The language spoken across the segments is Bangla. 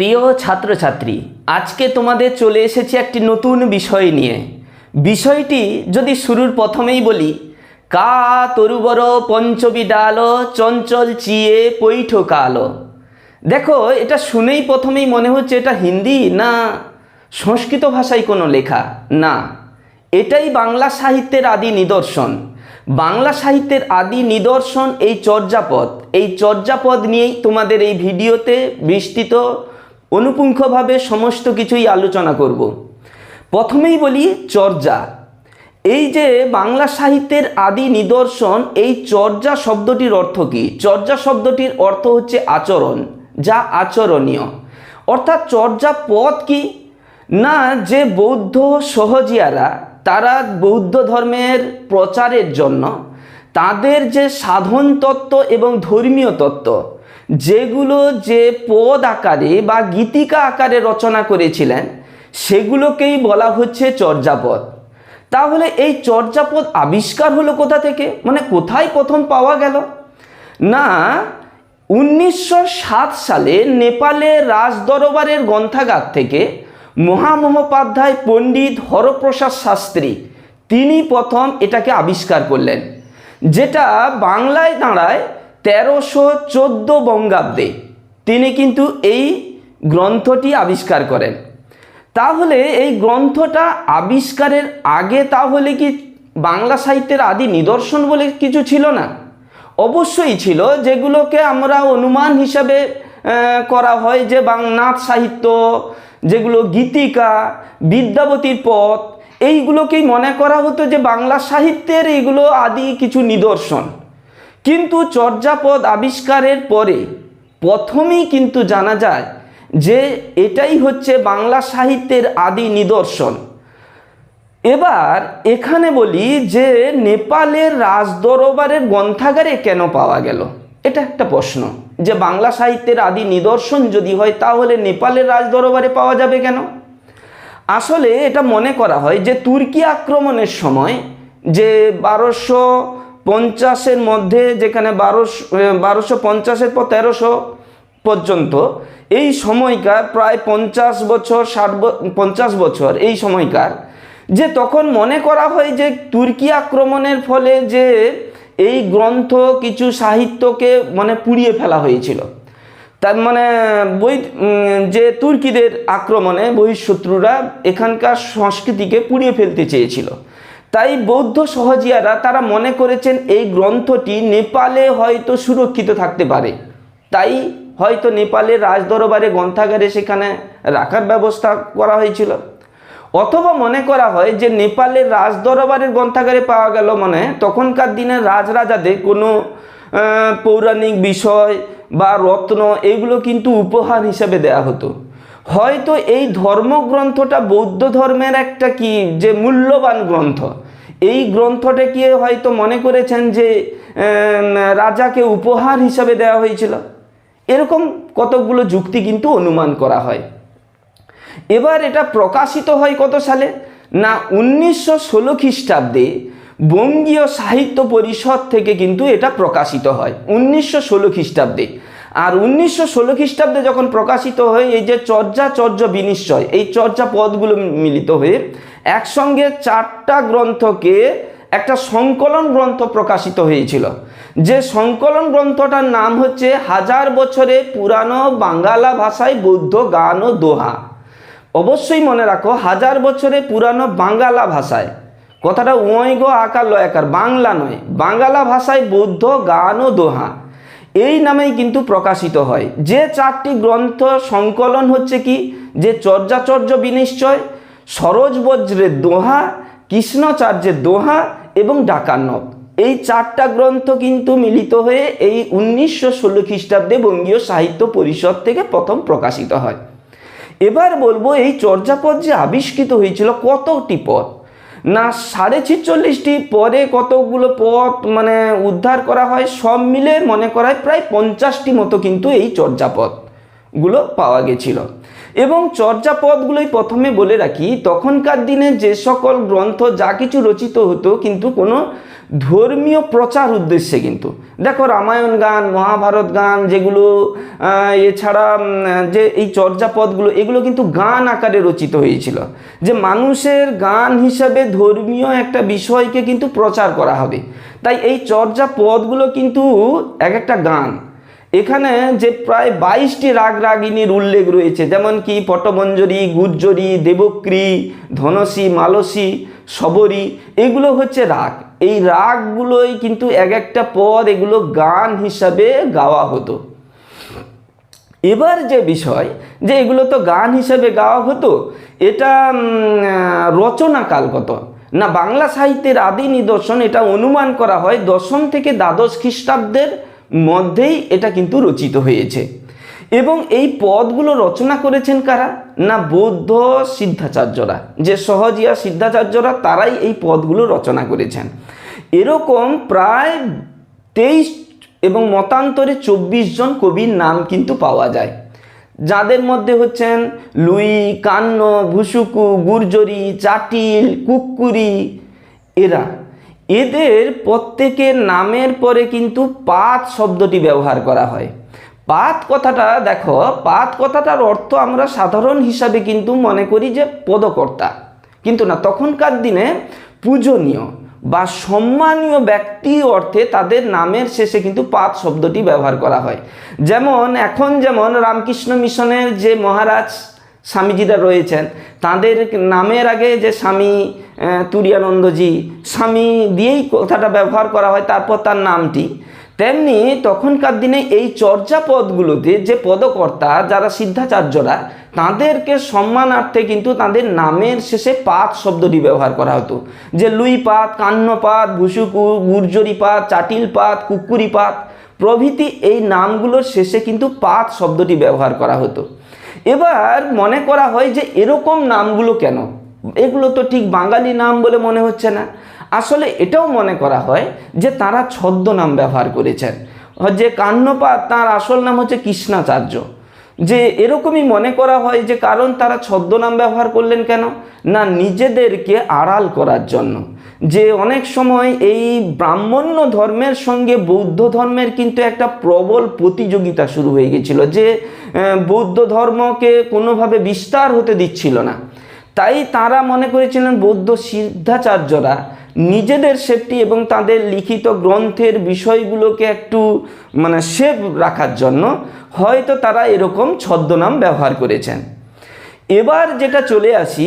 প্রিয় ছাত্রছাত্রী, আজকে তোমাদের চলে এসেছি একটি নতুন বিষয় নিয়ে। বিষয়টি যদি শুরুর প্রথমেই বলি, কা তরুবর পঞ্চবি ডাল চঞ্চল চিয়ে পৈঠ কালো। দেখো, এটা শুনেই প্রথমেই মনে হচ্ছে এটা হিন্দি না সংস্কৃত ভাষায় কোনো লেখা? না। এটাই বাংলা সাহিত্যের আদি নিদর্শন। বাংলা সাহিত্যের আদি নিদর্শন এই চর্যাপদ। এই চর্যাপদ নিয়েই তোমাদের এই ভিডিওতে বিস্তৃত অনুপুঙ্খভাবে সমস্ত কিছুই আলোচনা করব। প্রথমেই বলি চর্যা। এই যে বাংলা সাহিত্যের আদি নিদর্শন, এই চর্যা শব্দটির অর্থ কী? চর্যা শব্দটির অর্থ হচ্ছে আচরণ, যা আচরণীয়। অর্থাৎ চর্যা পথ কি? না, যে বৌদ্ধ সহজিয়ারা, তারা বৌদ্ধ ধর্মের প্রচারের জন্য তাদের যে সাধন তত্ত্ব এবং ধর্মীয় তত্ত্ব যেগুলো যে পদ আকারে বা গীতিকা আকারে রচনা করেছিলেন, সেগুলোকেই বলা হচ্ছে চর্যাপদ। তাহলে এই চর্যাপদ আবিষ্কার হলো কোথা থেকে? মানে কোথায় প্রথম পাওয়া গেল? না, উনিশশো সাত সালে নেপালের রাজদরবারের গ্রন্থাগার থেকে মহামহোপাধ্যায় পণ্ডিত হরপ্রসাদ শাস্ত্রী তিনি প্রথম এটাকে আবিষ্কার করলেন, যেটা বাংলায় দাঁড়ায় তেরোশো চোদ্দ বঙ্গাব্দে তিনি কিন্তু এই গ্রন্থটি আবিষ্কার করেন। তাহলে এই গ্রন্থটা আবিষ্কারের আগে তাহলে কি বাংলা সাহিত্যের আদি নিদর্শন বলে কিছু ছিল না? অবশ্যই ছিল, যেগুলোকে আমরা অনুমান হিসাবে করা হয় যে বাংনাথ সাহিত্য, যেগুলো গীতিকা, বিদ্যাবতীর পথ, এইগুলোকেই মনে করা হতো যে বাংলা সাহিত্যের এইগুলো আদি কিছু নিদর্শন। কিন্তু চর্যাপদ আবিষ্কারের পরে প্রথমেই কিন্তু জানা যায় যে এটাই হচ্ছে বাংলা সাহিত্যের আদি নিদর্শন। এবার এখানে বলি যে নেপালের রাজদরবারের গ্রন্থাগারে কেন পাওয়া গেল? এটা একটা প্রশ্ন। যে বাংলা সাহিত্যের আদি নিদর্শন যদি হয়, তাহলে নেপালের রাজদরবারে পাওয়া যাবে কেন? আসলে এটা মনে করা হয় যে তুর্কি আক্রমণের সময় যে বারোশো পঞ্চাশের মধ্যে যেখানে বারোশো বারোশো পঞ্চাশের পর তেরোশো পর্যন্ত, এই সময়কার প্রায় পঞ্চাশ বছর, ষাট পঞ্চাশ বছর এই সময়কার, যে তখন মনে করা হয় যে তুর্কি আক্রমণের ফলে যে এই গ্রন্থ কিছু সাহিত্যকে মানে পুড়িয়ে ফেলা হয়েছিল। তার মানে বই যে তুর্কিদের আক্রমণে বহিঃশত্রুরা এখানকার সংস্কৃতিকে পুড়িয়ে ফেলতে চেয়েছিল। তাই বৌদ্ধ সহজিয়ারা তারা মনে করেছেন এই গ্রন্থটি নেপালে হয়তো সুরক্ষিত থাকতে পারে। তাই হয়তো নেপালের রাজদরবারে গ্রন্থাগারে সেখানে রাখার ব্যবস্থা করা হয়েছিল। অথবা মনে করা হয় যে নেপালের রাজদরবারের গ্রন্থাগারে পাওয়া গেল মানে তখনকার দিনের রাজরাজাদের কোনো পৌরাণিক বিষয় বা রত্ন এগুলো কিন্তু উপহার হিসাবে দেয়া হতো। হয়তো এই ধর্মগ্রন্থটা বৌদ্ধ ধর্মের একটা কি যে মূল্যবান গ্রন্থ। এই গ্রন্থটাকে হয়তো মনে করেছেন যে রাজাকে উপহার হিসাবে দেওয়া হয়েছিল? এরকম কতকগুলো যুক্তি কিন্তু অনুমান করা হয়। এবার এটা প্রকাশিত হয় কত সালে? না, উনিশশো ষোলো খ্রিস্টাব্দে বঙ্গীয় সাহিত্য পরিষদ থেকে কিন্তু এটা প্রকাশিত হয়, উনিশশো ষোলো খ্রিস্টাব্দে। আর উনিশশো ষোলো খ্রিস্টাব্দে যখন প্রকাশিত হয়, এই যে চর্যা, চর্য বিনিশ্চয়, এই চর্যা পদগুলো মিলিত হয়ে একসঙ্গে চারটা গ্রন্থকে একটা সংকলন গ্রন্থ প্রকাশিত হয়েছিল। যে সংকলন গ্রন্থটার নাম হচ্ছে হাজার বছরে পুরানো বাঙ্গালা ভাষায় বৌদ্ধ গান ও দোহা। অবশ্যই মনে রাখো, হাজার বছরে পুরানো বাঙ্গালা ভাষায়। কথাটা ওয়গ আকার লয়াকার বাংলা নয়, বাঙ্গালা ভাষায় বৌদ্ধ গান ও দোহা। এই নামেই কিন্তু প্রকাশিত হয়। যে চারটি গ্রন্থ সংকলন হচ্ছে কি? যে চর্যাচর্য বিনিশ্চয় সরোজ বজ্রের দোহা কৃষ্ণচার্যের দোহা এবং ডাকার্ণব এই চারটা গ্রন্থ কিন্তু মিলিত হয়ে এই উনিশশো ষোলো খ্রিস্টাব্দে বঙ্গীয় সাহিত্য পরিষদ থেকে প্রথম প্রকাশিত হয়। এবার বলব এই চর্যাপদ যে আবিষ্কৃত হয়েছিল কতটি পথ না, সাড়ে ছিচল্লিশটি পরে কতগুলো পথ মানে উদ্ধার করা হয়, সব মিলে মনে করায় প্রায় পঞ্চাশটি মতো কিন্তু এই চর্যাপদগুলো পাওয়া গেছিল। এবং চর্যাপদগুলোই প্রথমে বলে রাখি, তখনকার দিনে যে সকল গ্রন্থ যা কিছু রচিত হতো কিন্তু কোনো ধর্মীয় প্রচার উদ্দেশ্যে কিন্তু। দেখো রামায়ণ গান, মহাভারত গান যেগুলো এছাড়া যে এই চর্যাপদগুলো, এগুলো কিন্তু গান আকারে রচিত হয়েছিল। যে মানুষের গান হিসাবে ধর্মীয় একটা বিষয়কে কিন্তু প্রচার করা হবে। তাই এই চর্যাপদগুলো কিন্তু এক একটা গান। এখানে যে প্রায় বাইশটি রাগ রাগিনীর উল্লেখ রয়েছে, যেমন কি পটমঞ্জরি গুজ্জরি, দেবক্রী, ধনসী, মালসী, শবরী, এগুলো হচ্ছে রাগ। এই রাগগুলোই কিন্তু এক একটা পদ এগুলো গান হিসাবে গাওয়া হতো। এবার যে বিষয়, যে এগুলো তো গান হিসাবে গাওয়া হতো, এটা রচনাকাল কত? না, বাংলা সাহিত্যের আদি নিদর্শন এটা অনুমান করা হয় দশম থেকে দ্বাদশ খ্রিস্টাব্দের মধ্যেই এটা কিন্তু রচিত হয়েছে। এবং এই পদগুলো রচনা করেছেন কারা? না বৌদ্ধ সিদ্ধাচার্যরা। যে সহজিয়া সিদ্ধাচার্যরা তারাই এই পদগুলো রচনা করেছেন। এরকম প্রায় তেইশ এবং মতান্তরে চব্বিশ জন কবির নাম কিন্তু পাওয়া যায়। যাদের মধ্যে হচ্ছেন লুই, কান্ন, ভুসুকু, গুর্জরি, চাটিল কুকুরি এরা। এদের প্রত্যেকের নামের পরে কিন্তু পাত শব্দটি ব্যবহার করা হয়। পাত কথাটা দেখো, পাত কথাটার অর্থ আমরা সাধারণ হিসাবে কিন্তু মনে করি যে পদকর্তা। কিন্তু না, তখনকার দিনে পূজনীয় বা সম্মানীয় ব্যক্তি অর্থে তাদের নামের শেষে কিন্তু পাত শব্দটি ব্যবহার করা হয়। যেমন, এখন যেমন রামকৃষ্ণ মিশনের যে মহারাজ স্বামীজিরা রয়েছেন। তাদের নামের আগে যে স্বামী তুরিয়ানন্দজি, স্বামী দিয়েই কথাটা ব্যবহার করা হয়, তারপর তার নামটি। তেমনি তখনকার দিনে এই চর্যাপদগুলোতে যে পদকর্তা, যারা সিদ্ধাচার্যরা, তাদেরকে সম্মানার্থে কিন্তু তাদের নামের শেষে পাত শব্দটি ব্যবহার করা হতো। যে লুই পাত কান্নপাত ভুসুকু গুর্জরি পাত, চাটিল পাত কুকুরি পাত, প্রভৃতি এই নামগুলোর শেষে কিন্তু পাত শব্দটি ব্যবহার করা হতো। এবার মনে করা হয় যে এরকম নামগুলো কেন? এগুলো তো ঠিক বাঙালি নাম বলে মনে হচ্ছে না। আসলে এটাও মনে করা হয় যে তারা ছদ্মনাম ব্যবহার করেছেন। যে কান্নপাত, তার আসল নাম হচ্ছে কৃষ্ণাচার্য। যে এরকমই মনে করা হয় যে কারণ তারা ছদ্মনাম ব্যবহার করলেন কেন? না, নিজেদেরকে আড়াল করার জন্য। যে অনেক সময় এই ব্রাহ্মণ্য ধর্মের সঙ্গে বৌদ্ধ ধর্মের কিন্তু একটা প্রবল প্রতিযোগিতা শুরু হয়ে গেছিল যে বৌদ্ধ ধর্মকে কোনোভাবে বিস্তার হতে দিচ্ছিল না। তাই তারা মনে করেছিলেন বৌদ্ধ সিদ্ধাচার্যরা নিজেদের সেফটি এবং তাদের লিখিত গ্রন্থের বিষয়গুলোকে একটু মানে সেভ রাখার জন্য হয়তো তারা এরকম ছদ্মনাম ব্যবহার করেছেন। এবার যেটা চলে আসি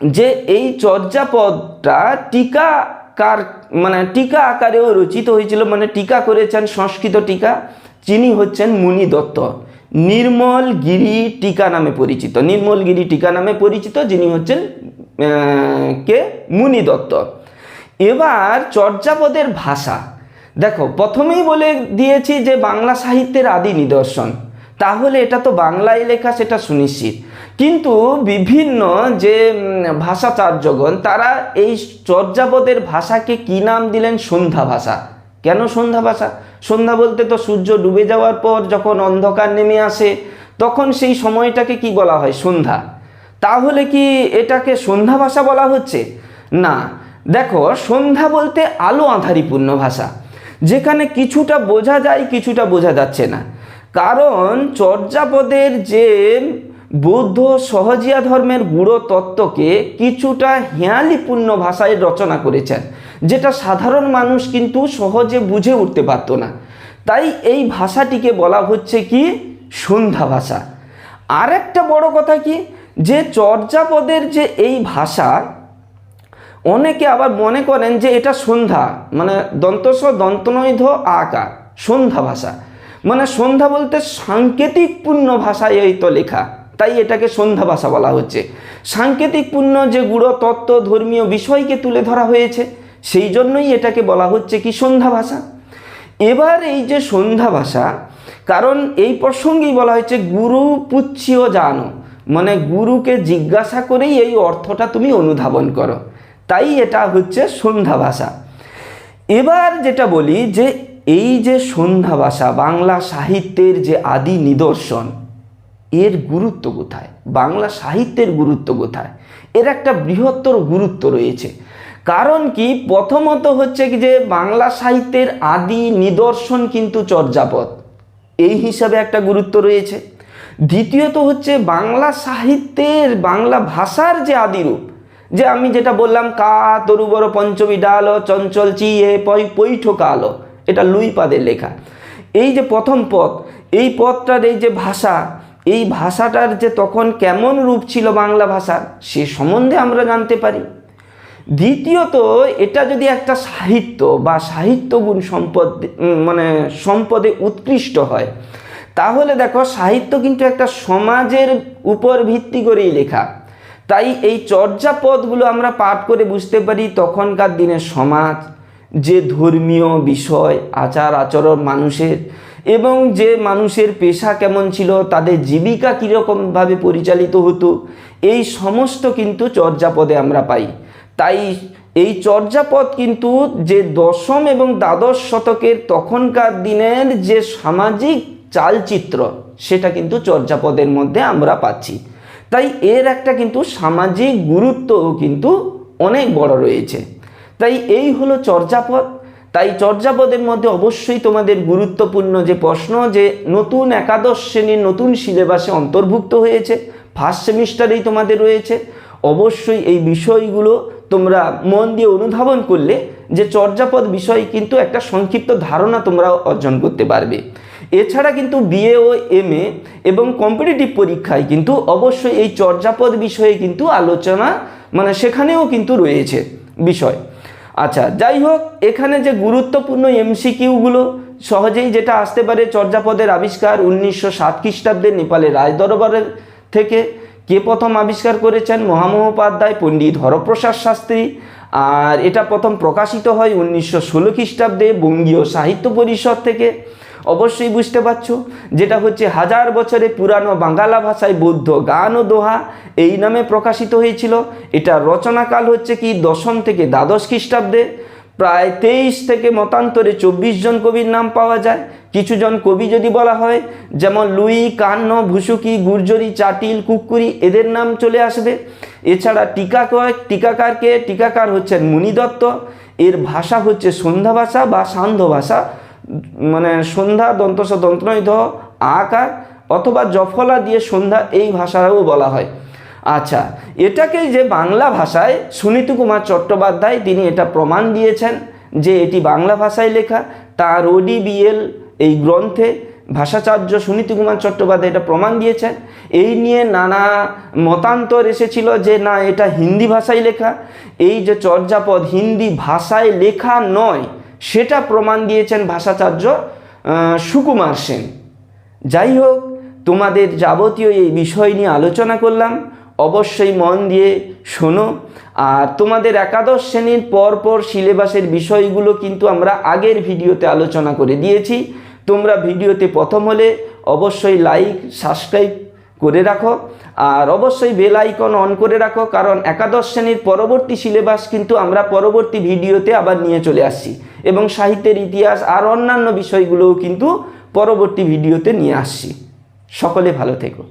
যে এই চর্যাপদটা টিকাকার মানে টিকা আকারেও রচিত হয়েছিল মানে টিকা করেছেন সংস্কৃত টিকা, যিনি হচ্ছেন মুনি দত্ত। নির্মল গিরি টিকা নামে পরিচিত। নির্মল গিরি টিকা নামে পরিচিত, যিনি হচ্ছেন কে? মুনি দত্ত। এবার চর্যাপদের ভাষা। দেখো, প্রথমেই বলে দিয়েছি যে বাংলা সাহিত্যের আদি নিদর্শন। তাহলে এটা তো বাংলায় লেখা, সেটা সুনিশ্চিত। কিন্তু বিভিন্ন যে ভাষাচার্যগণ, তারা এই চর্যাপদের ভাষাকে কি নাম দিলেন? সন্ধ্যা ভাষা। কেন সন্ধ্যা ভাষা? সন্ধ্যা বলতে তো সূর্য ডুবে যাওয়ার পর যখন অন্ধকার নেমে আসে, তখন সেই সময়টাকে কি বলা হয়? সন্ধ্যা। তাহলে কি এটাকে সন্ধ্যা ভাষা বলা হচ্ছে? না। দেখো, সন্ধ্যা বলতে আলো আধারিপূর্ণ ভাষা, যেখানে কিছুটা বোঝা যায়, কিছুটা বোঝা যাচ্ছে না। কারণ চর্যাপদের যে বৌদ্ধ সহজিয়া ধর্মের গুড়ো তত্ত্বকে কিছুটা হেয়ালিপূর্ণ ভাষায় রচনা করেছেন, যেটা সাধারণ মানুষ কিন্তু সহজে বুঝে উঠতে পারতো না। তাই এই ভাষাটিকে বলা হচ্ছে কি? সন্ধ্যা ভাষা। আরেকটা বড় কথা কি? যে চর্যাপদের যে এই ভাষা, অনেকে আবার মনে করেন যে এটা সন্ধ্যা মানে দন্তস দন্তনৈধ আকার সন্ধ্যা ভাষা। মানে সন্ধ্যা বলতে সাংকেতিকপূর্ণ ভাষায় এই তো লেখা। তাই এটাকে সন্ধ্যা ভাষা বলা হচ্ছে। সাংকেতিকপূর্ণ যে গুড়, তত্ত্ব, ধর্মীয় বিষয়কে তুলে ধরা হয়েছে, সেই জন্যই এটাকে বলা হচ্ছে কি সন্ধ্যা ভাষা। এবার এই যে সন্ধ্যা ভাষা, কারণ এই প্রসঙ্গেই বলা হয়েছে, গুরু পুচ্ছিও জানো। মানে গুরুকে জিজ্ঞাসা করেই এই অর্থটা তুমি অনুধাবন করো। তাই এটা হচ্ছে সন্ধ্যা ভাষা। এবার যেটা বলি যে, এই যে সন্ধ্যা ভাষা, বাংলা সাহিত্যের যে আদি নিদর্শন এর গুরুত্ব কোথায়? বাংলা সাহিত্যের গুরুত্ব কোথায়? এর একটা বৃহত্তর গুরুত্ব রয়েছে। কারণ কি? প্রথমত হচ্ছে কি যে, বাংলা সাহিত্যের আদি নিদর্শন কিন্তু চর্যাপদ। এই হিসাবে একটা গুরুত্ব রয়েছে। দ্বিতীয়ত হচ্ছে, বাংলা সাহিত্যের বাংলা ভাষার যে আদিরূপ, যে আমি যেটা বললাম, কা, তরুবর, পঞ্চমী, ডাল, চঞ্চল চিয়ে পৈঠ, কালো, এটা লুইপাদের লেখা। এই যে প্রথম পথ এই পথটার এই যে ভাষা এই ভাষাটার যে তখন কেমন রূপ ছিল বাংলা ভাষার, সে সম্বন্ধে আমরা জানতে পারি। দ্বিতীয়ত, এটা যদি একটা সাহিত্য বা সাহিত্যগুণ সম্পদ মানে সম্পদে উৎকৃষ্ট হয়, তাহলে দেখো সাহিত্য কিন্তু একটা সমাজের উপর ভিত্তি করেই লেখা। তাই এই চর্যাপদগুলো আমরা পাঠ করে বুঝতে পারি তখনকার দিনের সমাজ, যে ধর্মীয় বিষয় আচার আচরণ মানুষের এবং যে মানুষের পেশা কেমন ছিল, তাদের জীবিকা কীরকমভাবে পরিচালিত হতো, এই সমস্ত কিন্তু চর্যাপদে আমরা পাই। তাই এই চর্যাপদ কিন্তু যে দশম এবং দ্বাদশ শতকের তখনকার দিনের যে সামাজিক চালচিত্র, সেটা কিন্তু চর্যাপদের মধ্যে আমরা পাচ্ছি। তাই এর একটা কিন্তু সামাজিক গুরুত্বও কিন্তু অনেক বড় রয়েছে। তাই এই হলো চর্যাপদ। তাই চর্যাপদের মধ্যে অবশ্যই তোমাদের গুরুত্বপূর্ণ যে প্রশ্ন যে নতুন একাদশ শ্রেণির নতুন সিলেবাসে অন্তর্ভুক্ত হয়েছে ফার্স্ট সেমিস্টারেই তোমাদের রয়েছে। অবশ্যই এই বিষয়গুলো তোমরা মন দিয়ে অনুধাবন করলে যে চর্যাপদ বিষয় কিন্তু একটা সংক্ষিপ্ত ধারণা তোমরা অর্জন করতে পারবে। এছাড়া কিন্তু বিএ ও এম এবং কম্পিটিটিভ পরীক্ষায় কিন্তু অবশ্যই এই চর্যাপদ বিষয়ে কিন্তু আলোচনা মানে সেখানেও কিন্তু রয়েছে বিষয়। আচ্ছা যাই হোক এখানে যে গুরুত্বপূর্ণ এমসিকিউগুলো, সহজেই যেটা আসতে পারে চর্যাপদের আবিষ্কার উনিশশো সাত খ্রিস্টাব্দে নেপালের রায় দরবারের থেকে। কে প্রথম আবিষ্কার করেছেন? মহামহোপাধ্যায়, পণ্ডিত হরপ্রসাদ শাস্ত্রী। আর এটা প্রথম প্রকাশিত হয় উনিশশো ষোলো খ্রিস্টাব্দে বঙ্গীয় সাহিত্য পরিষদ থেকে। অবশ্যই বুঝতে পারছ, যেটা হচ্ছে হাজার বছরে পুরানো বাঙ্গালা ভাষায় বৌদ্ধ গান ও দোহা, এই নামে প্রকাশিত হয়েছিল। এটা রচনাকাল হচ্ছে কি, দশম থেকে দ্বাদশ খ্রিস্টাব্দে। প্রায় তেইশ থেকে মতান্তরে চব্বিশ জন কবির নাম পাওয়া যায়। কিছু জন কবি যদি বলা হয়, যেমন লুই, কান্ন, ভুসুকি, গুর্জরি, চাটিল কুকুরি এদের নাম চলে আসবে। এছাড়া টিকাকর টিকাকারকে, টিকাকার হচ্ছেন মুনিদত্ত। এর ভাষা হচ্ছে সন্ধ্যা ভাষা বা সান্ধ্য ভাষা। মানে সন্ধ্যা দন্তস দন্তনৈধ, আকার অথবা জফলা দিয়ে সন্ধ্যা এই ভাষাও বলা হয়। আচ্ছা এটাকে যে বাংলা ভাষায় সুনীতি কুমার চট্টোপাধ্যায় তিনি এটা প্রমাণ দিয়েছেন যে এটি বাংলা ভাষায় লেখা। তার ওডিবিএল এই গ্রন্থে ভাষাচার্য সুনীতি কুমার চট্টোপাধ্যায় এটা প্রমাণ দিয়েছেন। এই নিয়ে নানা মতান্তর এসেছিল যে না, এটা হিন্দি ভাষায় লেখা। এই যে চর্যাপদ হিন্দি ভাষায় লেখা নয় সেটা প্রমাণ দিয়েছেন ভাষাচার্য সুকুমার সেন। যাই হোক, তোমাদের যাবতীয় এই বিষয় নিয়ে আলোচনা করলাম। অবশ্যই মন দিয়ে শোনো। আর তোমাদের একাদশ শ্রেণির পর পর সিলেবাসের বিষয়গুলো কিন্তু আমরা আগের ভিডিওতে আলোচনা করে দিয়েছি। তোমরা ভিডিওতে প্রথম হলে অবশ্যই লাইক, সাবস্ক্রাইব করে রাখো। আর অবশ্যই বেল আইকন অন করে রাখো, কারণ একাদশ শ্রেণির পরবর্তী সিলেবাস কিন্তু আমরা পরবর্তী ভিডিওতে আবার নিয়ে চলে আসছি। এবং সাহিত্যের ইতিহাস আর অন্যান্য বিষয়গুলোও কিন্তু পরবর্তী ভিডিওতে নিয়ে আসছি। সকলে ভালো থেকো।